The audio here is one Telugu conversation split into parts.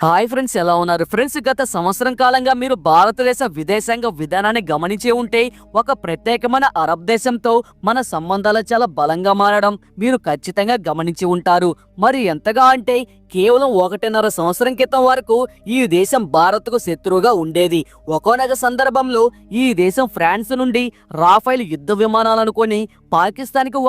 హాయ్ ఫ్రెండ్స్ ఎలా ఉన్నారు? ఫ్రెండ్స్ గత సంవత్సరం కాలంగా మీరు భారతదేశ విదేశాంగ విధానాన్ని గమనించి ఉంటే ఒక ప్రత్యేకమైన అరబ్ దేశంతో మన సంబంధాలు చాలా బలంగా మారడం మీరు ఖచ్చితంగా గమనించి ఉంటారు. మరి ఎంతగా అంటే కేవలం ఒకటిన్నర సంవత్సరం క్రితం వరకు ఈ దేశం భారత్కు శత్రువుగా ఉండేది. ఒకనొక సందర్భంలో ఈ దేశం ఫ్రాన్స్ నుండి రాఫైల్ యుద్ధ విమానాలను కొని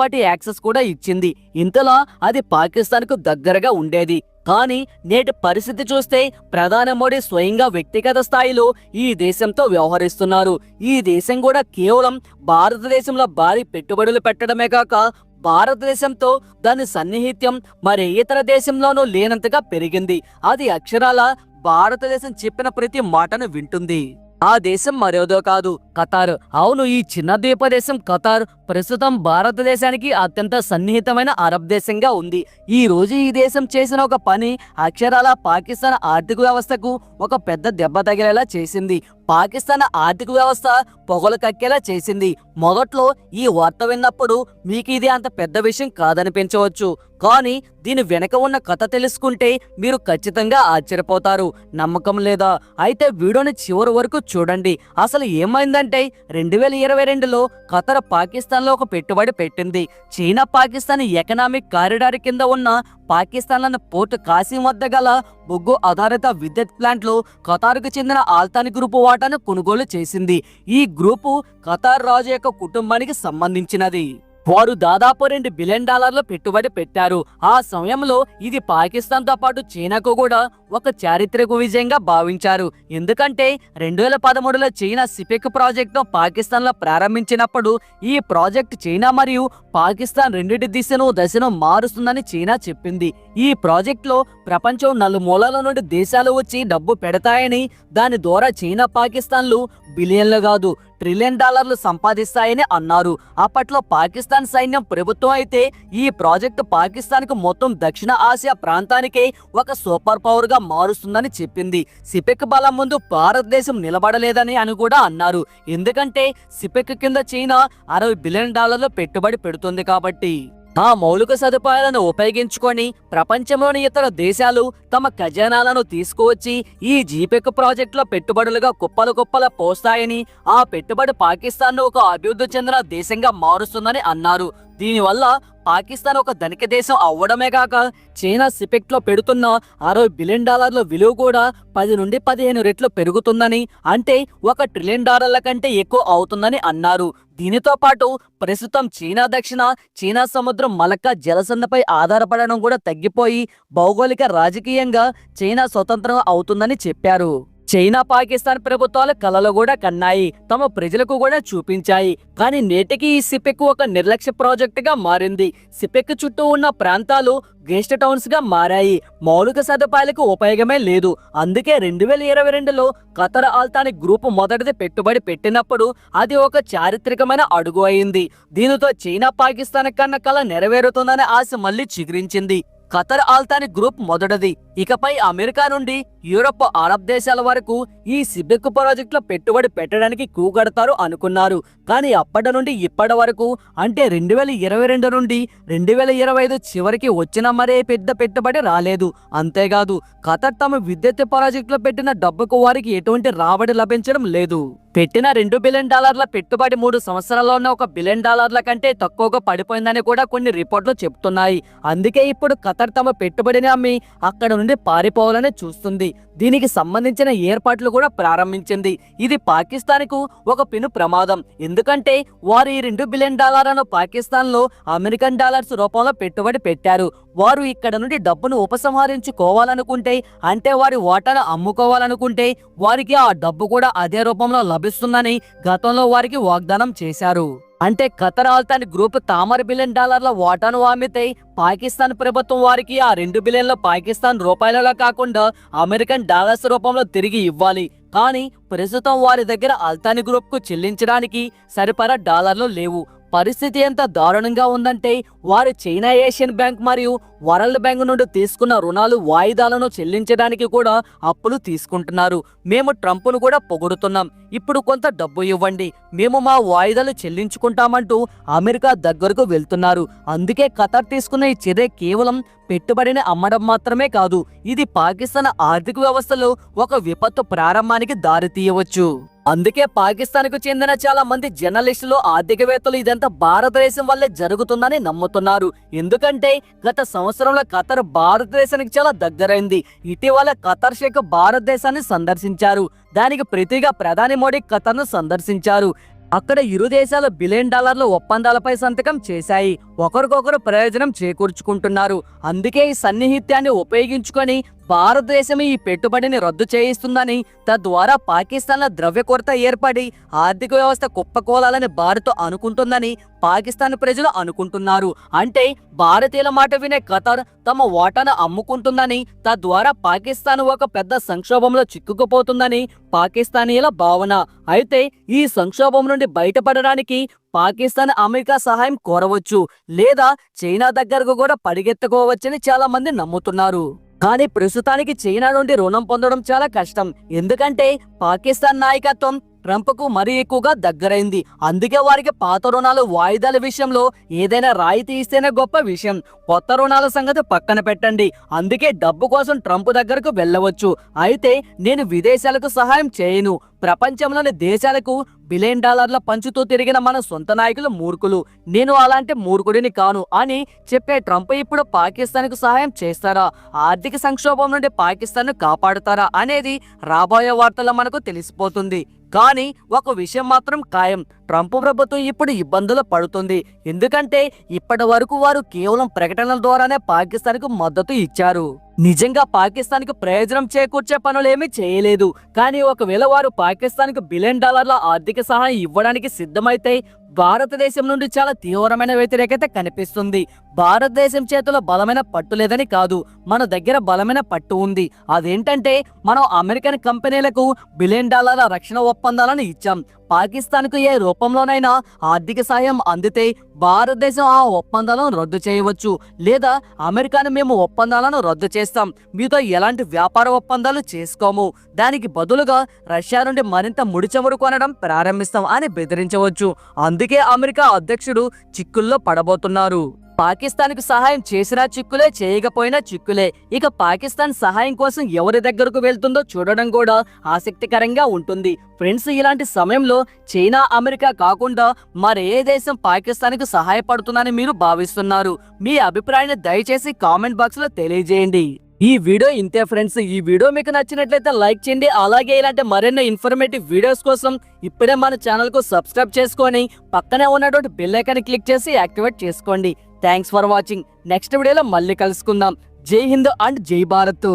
వాటి యాక్సెస్ కూడా ఇచ్చింది. ఇంతలా అది పాకిస్తాన్కు దగ్గరగా ఉండేది. కానీ నేటి పరిస్థితి చూస్తే ప్రధాని మోడీ స్వయంగా వ్యక్తిగత స్థాయిలో ఈ దేశంతో వ్యవహరిస్తున్నారు. ఈ దేశం కూడా కేవలం భారతదేశంలో భారీ పెట్టుబడులు పెట్టడమే కాక భారతదేశంతో దాని సన్నిహిత్యం మరి ఇతర దేశంలోనూ లేనంతగా పెరిగింది. అది అక్షరాల భారతదేశం చెప్పిన ప్రతి మాటను వింటుంది. ఆ దేశం మరేదో కాదు ఖతార్. అవును ఈ చిన్న ద్వీపదేశం ఖతార్ ప్రస్తుతం భారతదేశానికి అత్యంత సన్నిహితమైన అరబ్ దేశంగా ఉంది. ఈ రోజు ఈ దేశం చేసిన ఒక పని అక్షరాల పాకిస్తాన్ ఆర్థిక వ్యవస్థకు ఒక పెద్ద దెబ్బ తగిలేలా చేసింది. పాకిస్తాన్ ఆర్థిక వ్యవస్థ పొగలు కక్కేలా చేసింది. మొదట్లో ఈ వార్త విన్నప్పుడు మీకు ఇది అంత పెద్ద విషయం కాదనిపించవచ్చు. కానీ దీని వెనక ఉన్న కథ తెలుసుకుంటే మీరు ఖచ్చితంగా ఆశ్చర్యపోతారు. నమ్మకం లేదా? అయితే వీడియోని చివరి వరకు చూడండి. అసలు ఏమైందంటే రెండు వేల ఇరవై రెండులో ఖతర్ పాకిస్తాన్లో ఒక పెట్టుబడి పెట్టింది. చైనా పాకిస్తాన్ ఎకనామిక్ కారిడార్ కింద ఉన్న పాకిస్తాన్లోని పోర్ట్ కాసిం వద్ద గల బొగ్గు ఆధారిత విద్యుత్ ప్లాంట్లో ఖతార్కు చెందిన ఆల్తాని గ్రూపు వాటాను కొనుగోలు చేసింది. ఈ గ్రూపు ఖతార్ రాజు యొక్క కుటుంబానికి సంబంధించినది. వారు దాదాపు రెండు బిలియన్ డాలర్లు పెట్టుబడి పెట్టారు. ఆ సమయంలో ఇది పాకిస్తాన్తో పాటు చైనాకు కూడా ఒక చారిత్రక విజయంగా భావించారు. ఎందుకంటే రెండు వేల పదమూడులో చైనా సిపెక్ ప్రాజెక్ట్ను పాకిస్తాన్లో ప్రారంభించినప్పుడు ఈ ప్రాజెక్ట్ చైనా మరియు పాకిస్తాన్ రెండింటి దిశను దశను మారుస్తుందని చైనా చెప్పింది. ఈ ప్రాజెక్ట్లో ప్రపంచం నలుమూలల నుండి దేశాలు వచ్చి డబ్బు పెడతాయని దాని ద్వారా చైనా పాకిస్తాన్లు బిలియన్లు కాదు ట్రిలియన్ డాలర్లు సంపాదిస్తాయని అన్నారు. అప్పట్లో పాకిస్తాన్ సైన్యం ప్రభుత్వం అయితే ఈ ప్రాజెక్టు పాకిస్తాన్కు మొత్తం దక్షిణ ఆసియా ప్రాంతానికే ఒక సూపర్ పవర్గా మారుస్తుందని చెప్పింది. సిపెక్ బలం ముందు భారతదేశం నిలబడలేదని అని కూడా అన్నారు. ఎందుకంటే సిపెక్ కింద చైనా అరవై బిలియన్ డాలర్లు పెట్టుబడి పెడుతుంది కాబట్టి. ఆ మౌలిక సదుపాయాలను ఉపయోగించుకొని ప్రపంచంలోని ఇతర దేశాలు తమ ఖజానాలను తీసుకువచ్చి ఈ జీపెక్ ప్రాజెక్టులో పెట్టుబడులుగా కుప్పలు కుప్పల పోస్తాయని ఆ పెట్టుబడి పాకిస్తాన్ను ఒక అభివృద్ధి చెందిన దేశంగా మారుస్తుందని అన్నారు. దీనివల్ల పాకిస్తాన్ ఒక ధనిక దేశం అవ్వడమే కాక చైనా సిపెక్ట్లో పెడుతున్న అరవై బిలియన్ డాలర్ల విలువ కూడా పది నుండి పదిహేను రెట్లు పెరుగుతుందని అంటే ఒక ట్రిలియన్ డాలర్ల కంటే ఎక్కువ అవుతుందని అన్నారు. దీనితో పాటు ప్రస్తుతం చైనా దక్షిణ చైనా సముద్రం మలక్క జలసందపై ఆధారపడడం కూడా తగ్గిపోయి భౌగోళిక రాజకీయంగా చైనా స్వతంత్రం అవుతుందని చెప్పారు. చైనా పాకిస్తాన్ ప్రభుత్వాలు కలలు కూడా కన్నాయి. తమ ప్రజలకు కూడా చూపించాయి. కానీ నేటికి ఈ సిపెక్ ఒక నిర్లక్ష్య ప్రాజెక్టుగా మారింది. సిపెక్ చుట్టూ ఉన్న ప్రాంతాలు గెస్ట్ టౌన్స్గా మారాయి. మౌలిక సదుపాయాలకు ఉపయోగమే లేదు. అందుకే రెండు వేల ఇరవై రెండులో ఖతర్ ఆల్తాని గ్రూప్ మొదటిది పెట్టుబడి పెట్టినప్పుడు అది ఒక చారిత్రకమైన అడుగు అయింది. దీనితో చైనా పాకిస్తాన్ కన్న కళ నెరవేరుతుందనే ఆశ మళ్ళీ చిగురించింది. ఖతర్ ఆల్తాని గ్రూప్ మొదటిది. ఇకపై అమెరికా నుండి యూరప్ అరబ్ దేశాల వరకు ఈ సిబెక్ ప్రాజెక్టులో పెట్టుబడి పెట్టడానికి కూగడతారు అనుకున్నారు. కానీ అప్పటి నుండి ఇప్పటి వరకు అంటే రెండు వేల ఇరవై రెండు నుండి రెండు వేల ఇరవై ఐదు చివరికి వచ్చిన మరే పెద్ద పెట్టుబడి రాలేదు. అంతేకాదు ఖతర్ తమ విద్యుత్ ప్రాజెక్టులో పెట్టిన డబ్బుకు వారికి ఎటువంటి రాబడి లభించడం లేదు. పెట్టిన రెండు బిలియన్ డాలర్ల పెట్టుబడి మూడు సంవత్సరాల్లోనే ఒక బిలియన్ డాలర్ల కంటే తక్కువగా పడిపోయిందని కూడా కొన్ని రిపోర్ట్లు చెప్తున్నాయి. అందుకే ఇప్పుడు ఖతర్ తమ పెట్టుబడిని అమ్మి అక్కడ నుండి పారిపోవాలని చూస్తుంది. దీనికి సంబంధించిన ఏర్పాట్లు కూడా ప్రారంభించింది. ఇది పాకిస్తాన్కు ఒక పెను ప్రమాదం. ఎందుకంటే వారు ఈ రెండు బిలియన్ డాలర్లను పాకిస్తాన్లో అమెరికన్ డాలర్స్ రూపంలో పెట్టుబడి పెట్టారు. వారు ఇక్కడ నుండి డబ్బును ఉపసంహరించుకోవాలనుకుంటే అంటే వారి వాటాను అమ్ముకోవాలనుకుంటే వారికి ఆ డబ్బు కూడా అదే రూపంలో లభిస్తుందని గతంలో వారికి వాగ్దానం చేశారు. అంటే ఖతర్ ఆల్తాని గ్రూప్ తామర బిలియన్ డాలర్ల వాటాను అమ్మితే పాకిస్తాన్ ప్రభుత్వం వారికి ఆ రెండు బిలియన్ల పాకిస్తాన్ రూపాయలలో కాకుండా అమెరికన్ డాలర్స్ రూపంలో తిరిగి ఇవ్వాలి. కానీ ప్రస్తుతం వారి దగ్గర అల్తాని గ్రూప్కు చెల్లించడానికి సరిపడా డాలర్లు లేవు. పరిస్థితి ఎంత దారుణంగా ఉందంటే వారు చైనా ఏషియన్ బ్యాంక్ మరియు వరల్డ్ బ్యాంక్ నుండి తీసుకున్న రుణాలు వాయిదాలను చెల్లించడానికి కూడా అప్పులు తీసుకుంటున్నారు. మేము ట్రంప్ను కూడా పొగుడుతున్నాం. ఇప్పుడు కొంత డబ్బు ఇవ్వండి. మేము మా వాయిదాలు చెల్లించుకుంటామంటూ అమెరికా దగ్గరకు వెళ్తున్నారు. అందుకే ఖతర్ తీసుకున్న ఈ చర్య కేవలం పెట్టుబడిని అమ్మడం మాత్రమే కాదు ఇది పాకిస్తాన్ ఆర్థిక వ్యవస్థలో ఒక విపత్తు ప్రారంభానికి దారితీయవచ్చు. అందుకే పాకిస్తాన్కు చెందిన చాలా మంది జర్నలిస్టులు ఆర్థికవేత్తలు ఇదంతా భారతదేశం వల్లే జరుగుతుందని నమ్ముతున్నారు. ఎందుకంటే గత సంవత్సరంలో ఖతర్ భారతదేశానికి చాలా దగ్గరైంది. ఇటీవల ఖతర్ షేక్ భారతదేశాన్ని సందర్శించారు. దానికి ప్రతిగా ప్రధాని మోడీ ఖతర్ను సందర్శించారు. అక్కడ ఇరు దేశాలు బిలియన్ డాలర్ల ఒప్పందాలపై సంతకం చేశాయి. ఒకరికొకరు ప్రయోజనం చేకూర్చుకుంటున్నారు. అందుకే ఈ సన్నిహిత్యాన్ని ఉపయోగించుకొని భారతదేశం ఈ పెట్టుబడిని రద్దు చేయిస్తుందని తద్వారా పాకిస్తాన్ల ద్రవ్య కొరత ఏర్పడి ఆర్థిక వ్యవస్థ కుప్పకూలాలని భారత్ అనుకుంటుందని పాకిస్తాన్ ప్రజలు అనుకుంటున్నారు. అంటే భారతీయుల మాట వినే ఖతర్ తమ ఓటాను అమ్ముకుంటుందని తద్వారా పాకిస్తాన్ ఒక పెద్ద సంక్షోభంలో చిక్కుకుపోతుందని పాకిస్తానీయుల భావన. అయితే ఈ సంక్షోభం నుండి బయటపడడానికి పాకిస్తాన్ అమెరికా సహాయం కోరవచ్చు లేదా చైనా దగ్గరకు కూడా పరిగెత్తుకోవచ్చని చాలా మంది నమ్ముతున్నారు. కానీ ప్రస్తుతానికి చైనా నుండి రుణం పొందడం చాలా కష్టం. ఎందుకంటే పాకిస్తాన్ నాయకత్వం ట్రంప్కు మరీ ఎక్కువగా దగ్గరైంది. అందుకే వారికి పాత రుణాలు వాయిదాల విషయంలో ఏదైనా రాయితీ ఇస్తేనే గొప్ప విషయం. కొత్త రుణాల సంగతి పక్కన పెట్టండి. అందుకే డబ్బు కోసం ట్రంప్ దగ్గరకు వెళ్ళవచ్చు. అయితే నేను విదేశాలకు సహాయం చేయను. ప్రపంచంలోని దేశాలకు బిలియన్ డాలర్ల పంచుతూ తిరిగిన మన సొంత నాయకులు మూర్ఖులు. నేను అలాంటి మూర్ఖుడిని కాను అని చెప్పే ట్రంప్ ఇప్పుడు పాకిస్తాన్కు సహాయం చేస్తారా? ఆర్థిక సంక్షోభం నుండి పాకిస్తాన్ను కాపాడుతారా? అనేది రాబోయే వార్తల్లో మనకు తెలిసిపోతుంది. కానీ ఒక విషయం మాత్రం ఖాయం. ట్రంప్ ప్రభుత్వం ఇప్పుడు ఇబ్బందులు పడుతుంది. ఎందుకంటే ఇప్పటి వరకు వారు కేవలం ప్రకటనల ద్వారానే పాకిస్తాన్కు మద్దతు ఇచ్చారు. నిజంగా పాకిస్తాన్కు ప్రయోజనం చేకూర్చే పనులేమీ చేయలేదు. కానీ ఒకవేళ వారు పాకిస్తాన్కు బిలియన్ డాలర్ల ఆర్థిక సహాయం ఇవ్వడానికి సిద్ధమైతే భారతదేశం నుండి చాలా తీవ్రమైన వ్యతిరేకత కనిపిస్తుంది. భారతదేశం చేతిలో బలమైన పట్టు లేదని కాదు మన దగ్గర బలమైన పట్టు ఉంది. అదేంటంటే మనం అమెరికన్ కంపెనీలకు బిలియన్ డాలర్ల రక్షణ ఒప్పందాలను ఇచ్చాం. పాకిస్తాన్కు ఏ రూపంలోనైనా ఆర్థిక సాయం అందితే భారతదేశం ఆ ఒప్పందాలను రద్దు చేయవచ్చు. లేదా అమెరికాను మేము ఒప్పందాలను రద్దు చేస్తాం. మీతో ఎలాంటి వ్యాపార ఒప్పందాలు చేసుకోము. దానికి బదులుగా రష్యా నుండి మరింత ముడిచమురు కొనడం ప్రారంభిస్తాం అని బెదిరించవచ్చు. అందుకే అమెరికా అధ్యక్షుడు చిక్కుల్లో పడబోతున్నారు. పాకిస్తాన్కు సహాయం చేసినా చిక్కులే చేయకపోయినా చిక్కులే. ఇక పాకిస్తాన్ సహాయం కోసం ఎవరి దగ్గరకు వెళ్తుందో చూడడం కూడా ఆసక్తికరంగా ఉంటుంది. ఫ్రెండ్స్ ఇలాంటి సమయంలో చైనా అమెరికా కాకుండా మరే దేశం పాకిస్తాన్కు సహాయపడుతుందని మీరు భావిస్తున్నారు. మీ అభిప్రాయాన్ని దయచేసి కామెంట్ బాక్స్లో తెలియజేయండి. ఈ వీడియో ఇంతే ఫ్రెండ్స్. ఈ వీడియో మీకు నచ్చినట్లయితే లైక్ చేయండి. అలాగే ఇలాంటి మరెన్నో ఇన్ఫర్మేటివ్ వీడియోస్ కోసం ఇప్పుడే మన ఛానల్కు సబ్స్క్రైబ్ చేసుకొని పక్కనే ఉన్నటువంటి బెల్ ఐకాన్ క్లిక్ చేసి యాక్టివేట్ చేసుకోండి. థ్యాంక్స్ ఫర్ వాచింగ్ నెక్స్ట్ వీడియోలో మళ్ళీ కలుసుకుందాం. జై హింద్ అండ్ జై భారత్.